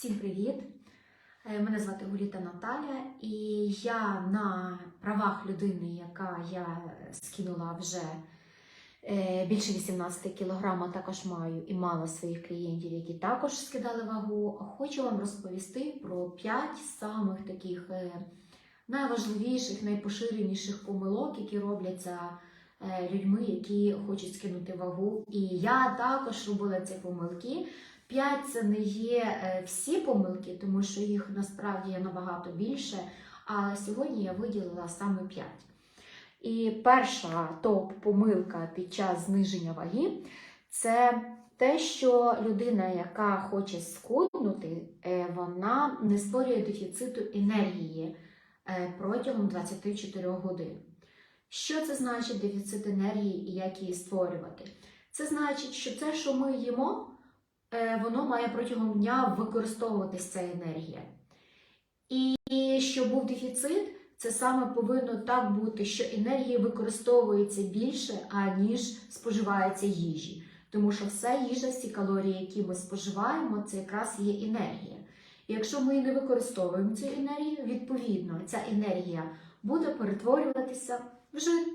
Всім привіт! Е, Мене звати Гуліта Наталя, і я на правах людини, яка я скинула вже е, більше 18 кілограм, а також маю і мало своїх клієнтів, які також скидали вагу. Хочу вам розповісти про 5 самих таких е, найважливіших, найпоширеніших помилок, які робляться людьми, які хочуть скинути вагу. І я також робила ці помилки. П'ять це не є е, всі помилки, тому що їх насправді є набагато більше. Але сьогодні я виділила саме п'ять. І перша топ-помилка під час зниження ваги це те, що людина, яка хоче схуднути, е, вона не створює дефіциту енергії е, протягом 24 годин. Що це значить дефіцит енергії і як її створювати? Це значить, що це, що ми їмо, воно має протягом дня використовуватись ця енергія. І щоб був дефіцит, це саме повинно так бути, що енергії використовується більше, аніж споживається їжі. Тому що вся їжа, всі калорії, які ми споживаємо, це якраз є енергія. І якщо ми не використовуємо цю енергію, відповідно, ця енергія буде перетворюватися в жир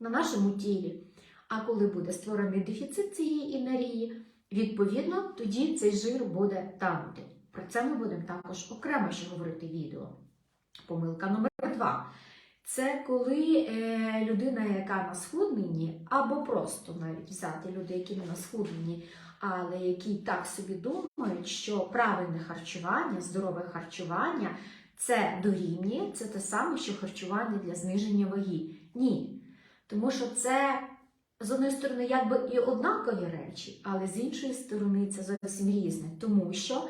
на нашому тілі. А коли буде створений дефіцит цієї енергії, відповідно, тоді цей жир буде танути. Про це ми будемо також окремо ще говорити відео. Помилка номер два. Це коли е, людина, яка на схудненні, або просто навіть взяти люди, які не на схудненні, але які так собі думають, що правильне харчування, здорове харчування це дорівнює, це те саме, що харчування для зниження ваги. Ні. Тому що це з однієї сторони, якби і однакові речі, але з іншої сторони це зовсім різне, тому що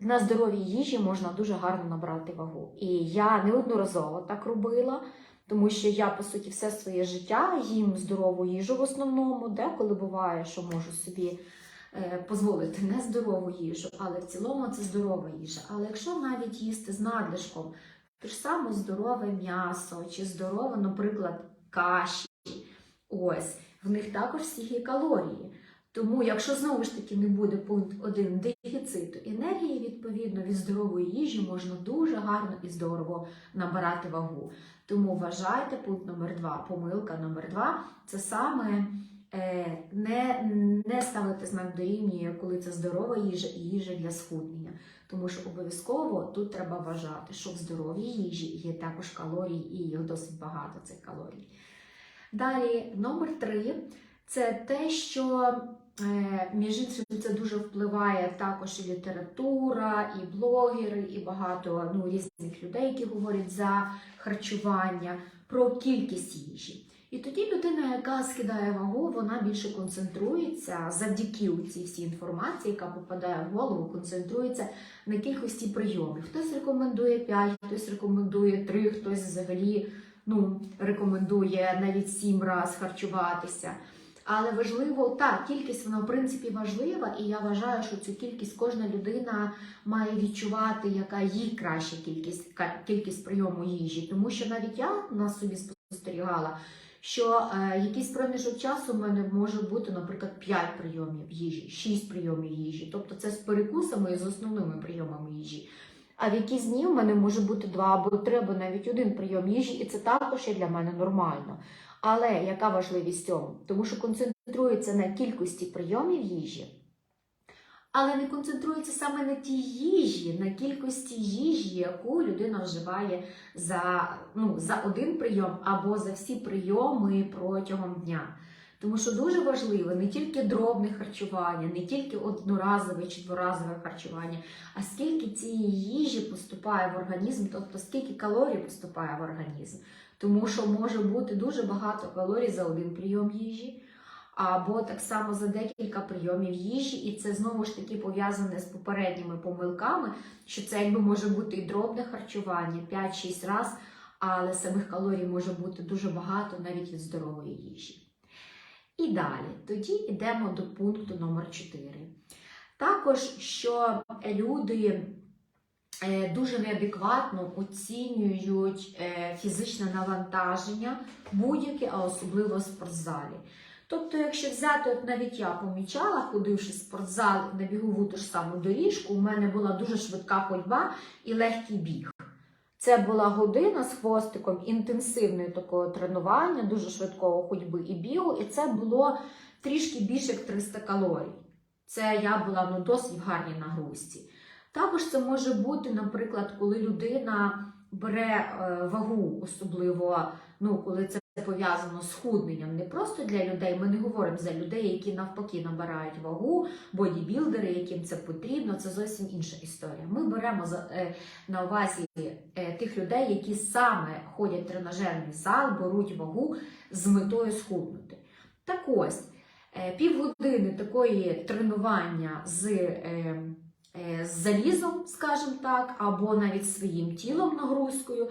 на здоровій їжі можна дуже гарно набрати вагу. І я неодноразово так робила, тому що я, по суті, все своє життя їм здорову їжу в основному, деколи буває, що можу собі е, дозволити не здорову їжу, але в цілому це здорова їжа. Але якщо навіть їсти з надлишком, те ж саме здорове м'ясо чи здорове, наприклад, каші, ось, в них також всі є калорії. Тому, якщо знову ж таки не буде пункт 1 дефіциту енергії, відповідно від здорової їжі можна дуже гарно і здорово набирати вагу. Тому вважайте пункт номер 2 помилка номер 2 це саме е, не, не ставити знак дорівнює, коли це здорова їжа і їжа для схуднення. Тому що обов'язково тут треба вважати, що в здоровій їжі є також калорії, і їх досить багато цих калорій. Далі, номер 3 це те, що Е, Між іншим, це дуже впливає також і література, і блогери, і багато ну, різних людей, які говорять за харчування, про кількість їжі. І тоді людина, яка скидає вагу, вона більше концентрується завдяки цій всій інформації, яка попадає в голову, концентрується на кількості прийомів. Хтось рекомендує 5, хтось рекомендує 3, хтось взагалі ну, рекомендує навіть 7 разів харчуватися. Але важливо, так, кількість вона в принципі важлива, і я вважаю, що цю кількість кожна людина має відчувати, яка їй краща кількість кількість прийому їжі. Тому що навіть я на собі спостерігала, що е, якийсь проміжок часу в мене може бути, наприклад, 5 прийомів їжі, 6 прийомів їжі. Тобто це з перекусами і з основними прийомами їжі. А в якісь дні в мене може бути 2 або 3, або навіть один прийом їжі, і це також є для мене нормально. Але яка важливість цьому? Тому що концентрується на кількості прийомів їжі, але не концентрується саме на тій їжі, на кількості їжі, яку людина вживає за, ну, за один прийом або за всі прийоми протягом дня. Тому що дуже важливо не тільки дробне харчування, не тільки одноразове чи дворазове харчування, а скільки цієї їжі поступає в організм, тобто скільки калорій поступає в організм. Тому що може бути дуже багато калорій за один прийом їжі, або так само за декілька прийомів їжі, і це знову ж таки пов'язане з попередніми помилками, що це якби може бути і дробне харчування 5-6 разів, але самих калорій може бути дуже багато навіть від здорової їжі. І далі, тоді йдемо до пункту номер 4. Також, що люди е, дуже неадекватно оцінюють е, фізичне навантаження будь-яке, а особливо в спортзалі. Тобто, якщо взяти, от навіть я помічала, ходивши в спортзал на бігову ту ж саму доріжку, у мене була дуже швидка ходьба і легкий біг. Це була година з хвостиком інтенсивної такого тренування, дуже швидкого ходьби і бігу, і це було трішки більше як 300 калорій. Це я була ну, досить в гарній нагрузці. Також це може бути, наприклад, коли людина бере е, вагу, особливо ну, коли це пов'язано з худненням. Не просто для людей, ми не говоримо за людей, які навпаки набирають вагу, бодібілдери, яким це потрібно, це зовсім інша історія. Ми беремо е, на увазі е, тих людей, які саме ходять в тренажерний зал, беруть вагу з метою схуднути. Так ось, е, півгодини такої тренування з. З залізом, скажімо так, або навіть своїм тілом нагрузкою,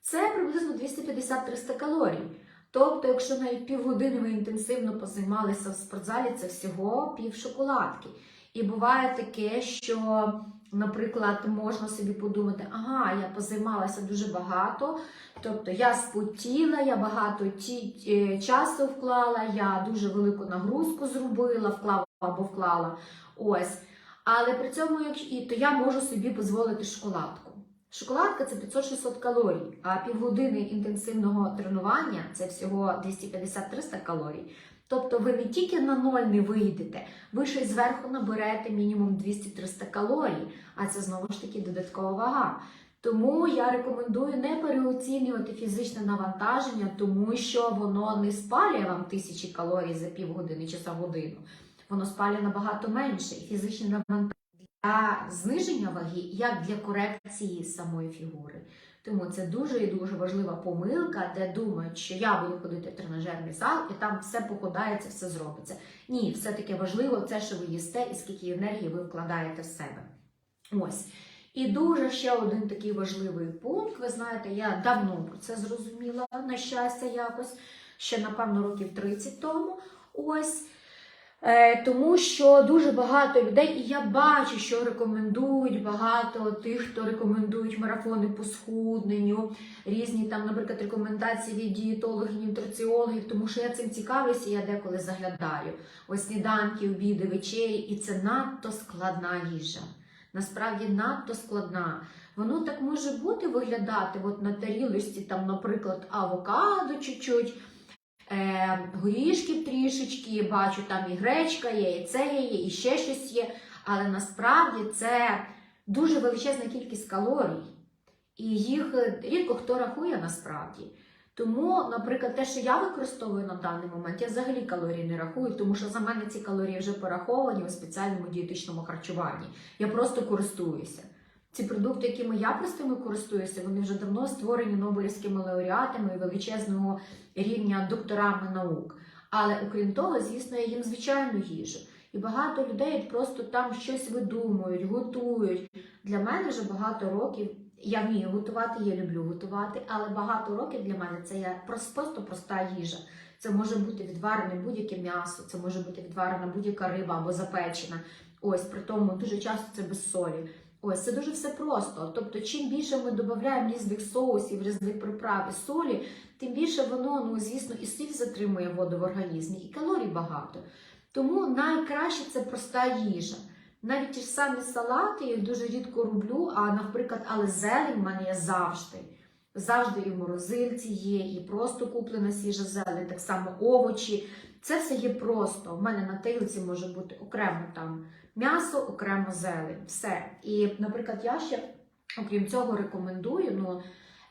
це приблизно 250-300 калорій. Тобто, якщо навіть півгодини ви інтенсивно позаймалися в спортзалі, це всього пів шоколадки. І буває таке, що, наприклад, можна собі подумати, ага, я позаймалася дуже багато, тобто я спотіла, я багато ті, е, часу вклала, я дуже велику нагрузку зробила, вклала або вклала. Ось. Але при цьому, як і то я можу собі дозволити шоколадку. Шоколадка це 500-600 калорій, а півгодини інтенсивного тренування це всього 250-300 калорій. Тобто ви не тільки на ноль не вийдете, ви ще й зверху наберете мінімум 200-300 калорій, а це знову ж таки додаткова вага. Тому я рекомендую не переоцінювати фізичне навантаження, тому що воно не спалює вам тисячі калорій за півгодини чи за годину. Воно спалює набагато менше. І фізичне навантаження для зниження ваги, як для корекції самої фігури. Тому це дуже і дуже важлива помилка, де думають, що я буду ходити в тренажерний зал і там все покладається, все зробиться. Ні, все-таки важливо це, що ви їсте і скільки енергії ви вкладаєте в себе. Ось. І дуже ще один такий важливий пункт. Ви знаєте, я давно про це зрозуміла, на щастя, якось, ще, напевно, років 30 тому. Ось. Е, Тому що дуже багато людей, і я бачу, що рекомендують багато тих, хто рекомендують марафони по схудненню, різні там, наприклад, рекомендації від дієтологів, нутриціологів, тому що я цим цікавлюся, я деколи заглядаю. Ось сніданки, обіди, вечері, і це надто складна їжа. Насправді надто складна. Воно так може бути виглядати от на тарілочці, там, наприклад, авокадо чуть-чуть горішків трішечки, бачу, там і гречка є, і це є, і ще щось є. Але насправді це дуже величезна кількість калорій, і їх е, рідко хто рахує насправді. Тому, наприклад, те, що я використовую на даний момент, я взагалі калорії не рахую, тому що за мене ці калорії вже пораховані у спеціальному дієтичному харчуванні. Я просто користуюся. Ці продукти, якими я простими користуюся, вони вже давно створені Нобелівськими лауреатами і величезного рівня докторами наук. Але окрім того, звісно, я їм звичайну їжу. І багато людей просто там щось видумують, готують. Для мене вже багато років. Я вмію готувати, я люблю готувати, але багато років для мене це є просто проста їжа. Це може бути відварене будь-яке м'ясо, це може бути відварена будь-яка риба або запечена. Ось при тому дуже часто це без солі. Ось це дуже все просто. Тобто, чим більше ми додаємо різних соусів, різних приправ і солі, тим більше воно, ну звісно, і сіль затримує воду в організмі, і калорій багато. Тому найкраще це проста їжа. Навіть ті ж самі салати, я їх дуже рідко роблю, а наприклад, але зелень в мене є завжди. Завжди і в морозильці є, і просто куплена свіжа зелень, так само овочі. Це все є просто. У мене на тарілці може бути окремо там м'ясо, окремо зелень. Все. І, наприклад, я ще, окрім цього, рекомендую. Ну,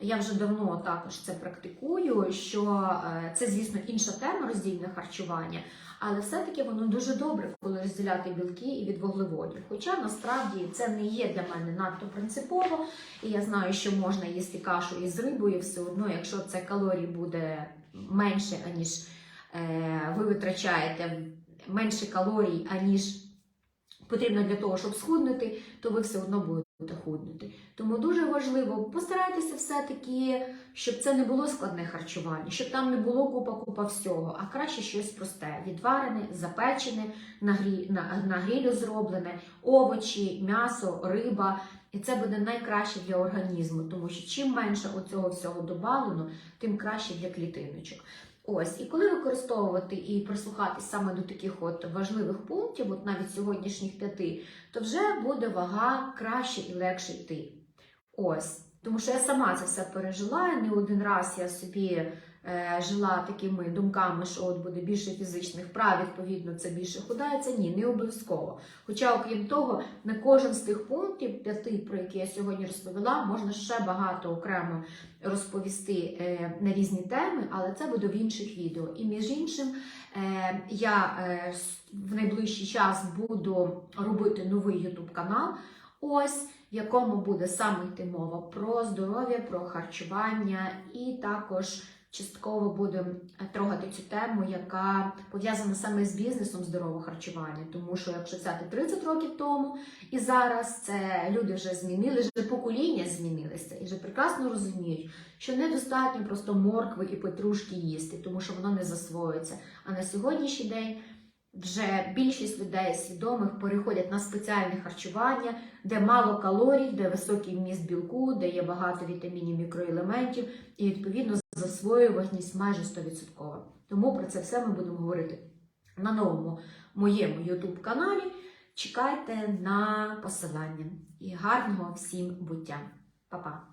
я вже давно також це практикую, що е, це, звісно, інша тема роздільне харчування, але все-таки воно дуже добре, коли розділяти білки і від вуглеводів. Хоча насправді це не є для мене надто принципово, і я знаю, що можна їсти кашу із рибою, все одно, якщо це калорій буде менше, аніж е, ви витрачаєте менше калорій, аніж потрібно для того, щоб схуднути, то ви все одно будете худнути. Тому дуже важливо постарайтеся все-таки, щоб це не було складне харчування, щоб там не було купа-купа всього, а краще щось просте: відварене, запечене, на, грі, на, на грилю зроблене, овочі, м'ясо, риба. І це буде найкраще для організму, тому що чим менше оцього всього добавлено, тим краще для клітиночок. Ось, і коли використовувати і прислухатись саме до таких от важливих пунктів, от навіть сьогоднішніх п'яти, то вже буде вага краще і легше йти. Ось. Тому що я сама це все пережила. Не один раз я собі жила такими думками, що от буде більше фізичних вправ, відповідно, це більше худається. Ні, не обов'язково. Хоча, окрім того, на кожен з тих пунктів, п'яти, про які я сьогодні розповіла, можна ще багато окремо розповісти е, на різні теми, але це буде в інших відео. І між іншим, е, я е, в найближчий час буду робити новий YouTube канал. Ось в якому буде саме йти мова про здоров'я, про харчування, і також частково будемо трогати цю тему, яка пов'язана саме з бізнесом здорового харчування. Тому що якщо взяти 30 років тому і зараз це люди вже змінили, вже покоління змінилися і вже прекрасно розуміють, що недостатньо просто моркви і петрушки їсти, тому що воно не засвоюється. А на сьогоднішній день вже більшість людей свідомих переходять на спеціальне харчування, де мало калорій, де високий вміст білку, де є багато вітамінів, мікроелементів, і відповідно засвоюваність майже 100%. Тому про це все ми будемо говорити на новому моєму YouTube каналі. Чекайте на посилання і гарного всім буття. Па-па!